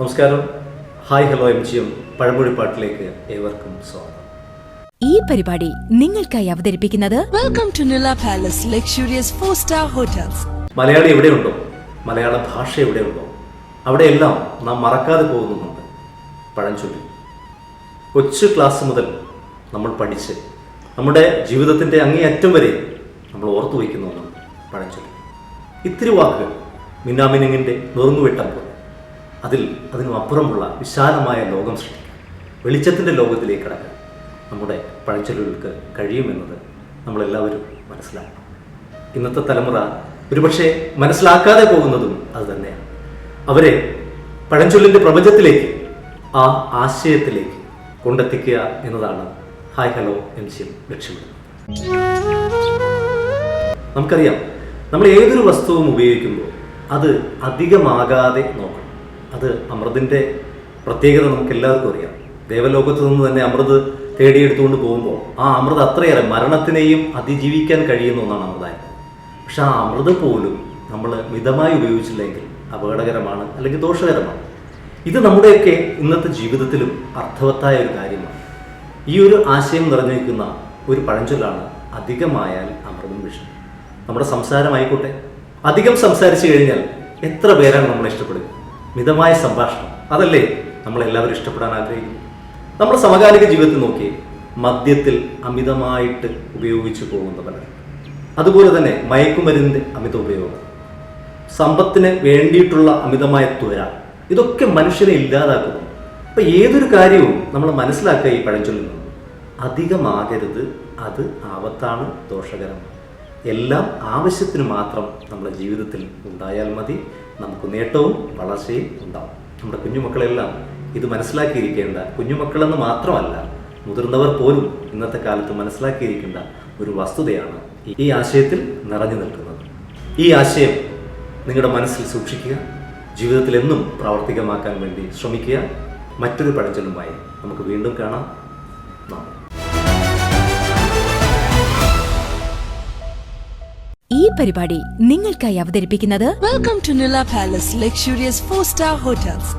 നമസ്കാരം. Hi hello M G M പഴമൊഴി പാട്ടിലേക്ക് ഏവർക്കും സ്വാഗതം. ഈ പരിപാടി നിങ്ങൾക്കായി അവതരിപ്പിക്കുന്നത് welcome to Nila palace Luxurious 4-star hotels. Malayali എവിടെയുണ്ടോ? മലയാള ഭാഷ എവിടെയുണ്ടോ? അവിടെയെല്ലാം നാം മറക്കാതെ പോകുന്നുണ്ട് പഴഞ്ചൊല്ലി കൊച്ചു ക്ലാസ് മുതൽ നമ്മൾ പഠിച്ച് നമ്മുടെ ജീവിതത്തിന്റെ അങ്ങേയറ്റം വരെ നമ്മൾ ഓർത്തു വയ്ക്കുന്ന ഒന്നാണ് പഴഞ്ചൊല്ലി ഇത്തിരി വാക്കുകൾ മിന്നാമിനുങ്ങിന്റെ നുറുങ്ങുവെട്ടം പോലെ. അതിൽ അതിനും അപ്പുറമുള്ള വിശാലമായ ലോകം സൃഷ്ടിക്കാൻ വെളിച്ചത്തിന്റെ ലോകത്തിലേക്ക് കടക്കാൻ നമ്മുടെ പഴഞ്ചൊല്ലുകൾക്ക് കഴിയുമെന്നത് നമ്മളെല്ലാവരും മനസ്സിലാക്കണം. ഇന്നത്തെ തലമുറ ഒരുപക്ഷെ മനസ്സിലാക്കാതെ പോകുന്നതും അത് തന്നെയാണ്. അവരെ പഴഞ്ചൊല്ലിന്റെ പ്രപഞ്ചത്തിലേക്ക് ആ ആശയത്തിലേക്ക് കൊണ്ടെത്തിക്കുക എന്നതാണ് hi hello M C M ലക്ഷ്യമിടുന്നത്. നമുക്കറിയാം നമ്മൾ ഏതൊരു വസ്തുവും ഉപയോഗിക്കുമ്പോൾ അത് അധികമാകാതെ നോക്കണം. അത് അമൃതിന്റെ പ്രത്യേകത നമുക്ക് എല്ലാവർക്കും അറിയാം. ദേവലോകത്ത് നിന്ന് തന്നെ അമൃത് തേടിയെടുത്തുകൊണ്ട് പോകുമ്പോൾ ആ അമൃത് അത്രയേറെ മരണത്തിനെയും അതിജീവിക്കാൻ കഴിയുന്ന ഒന്നാണ് അമൃതായത് പക്ഷെ ആ അമൃത് പോലും നമ്മൾ മിതമായി ഉപയോഗിച്ചില്ലെങ്കിൽ അപകടകരമാണ് അല്ലെങ്കിൽ ദോഷകരമാണ്. ഇത് നമ്മുടെയൊക്കെ ഇന്നത്തെ ജീവിതത്തിലും അർത്ഥവത്തായ ഒരു കാര്യമാണ്. ഈ ഒരു ആശയം നിറഞ്ഞിരിക്കുന്ന ഒരു പഴഞ്ചൊല്ലാണ് അധികമായാൽ അമൃതം വിഷം. നമ്മുടെ സംസാരമായിക്കോട്ടെ. അധികം സംസാരിച്ചു കഴിഞ്ഞാൽ എത്ര പേരാണ് നമ്മളെ ഇഷ്ടപ്പെടുക? മിതമായ സംഭാഷണം. അതല്ലേ നമ്മളെല്ലാവരും ഇഷ്ടപ്പെടാൻ ആഗ്രഹിക്കുന്നു? നമ്മുടെ സമകാലിക ജീവിതത്തിൽ നോക്കി മദ്യത്തിൽ അമിതമായിട്ട് ഉപയോഗിച്ചു പോകുന്നവർ അതുപോലെ തന്നെ മയക്കുമരുന്നിന്റെ അമിത ഉപയോഗം. സമ്പത്തിന് വേണ്ടിയിട്ടുള്ള അമിതമായ ത്വര ഇതൊക്കെ മനുഷ്യനെ ഇല്ലാതാക്കുന്നു. അപ്പം ഏതൊരു കാര്യവും നമ്മൾ മനസ്സിലാക്കുക ഈ പഴഞ്ചൊല്ലുന്നു അധികമാകരുത് അത് ആപത്താണ് ദോഷകരമാണ്. എല്ലാം ആവശ്യത്തിന് മാത്രം നമ്മുടെ ജീവിതത്തിൽ ഉണ്ടായാൽ മതി. നമുക്ക് നേട്ടവും വളർച്ചയും ഉണ്ടാവും. നമ്മുടെ കുഞ്ഞുമക്കളെല്ലാം ഇത് മനസ്സിലാക്കിയിരിക്കേണ്ട. കുഞ്ഞുമക്കളെന്ന് മാത്രമല്ല മുതിർന്നവർ പോലും ഇന്നത്തെ കാലത്ത് മനസ്സിലാക്കിയിരിക്കേണ്ട ഒരു വസ്തുതയാണ് ഈ ആശയത്തിൽ നിറഞ്ഞു നിൽക്കുന്നത്. ഈ ആശയം നിങ്ങളുടെ മനസ്സിൽ സൂക്ഷിക്കുക. ജീവിതത്തിൽ എന്നും പ്രാവർത്തികമാക്കാൻ വേണ്ടി ശ്രമിക്കുക. മറ്റൊരു പഴഞ്ചൊല്ലുമായി നമുക്ക് വീണ്ടും കാണാം. നന്ദി. ഈ പരിപാടി നിങ്ങൾക്കായി അവതരിപ്പിക്കുന്നത് welcome to Nila palace luxurious four star hotels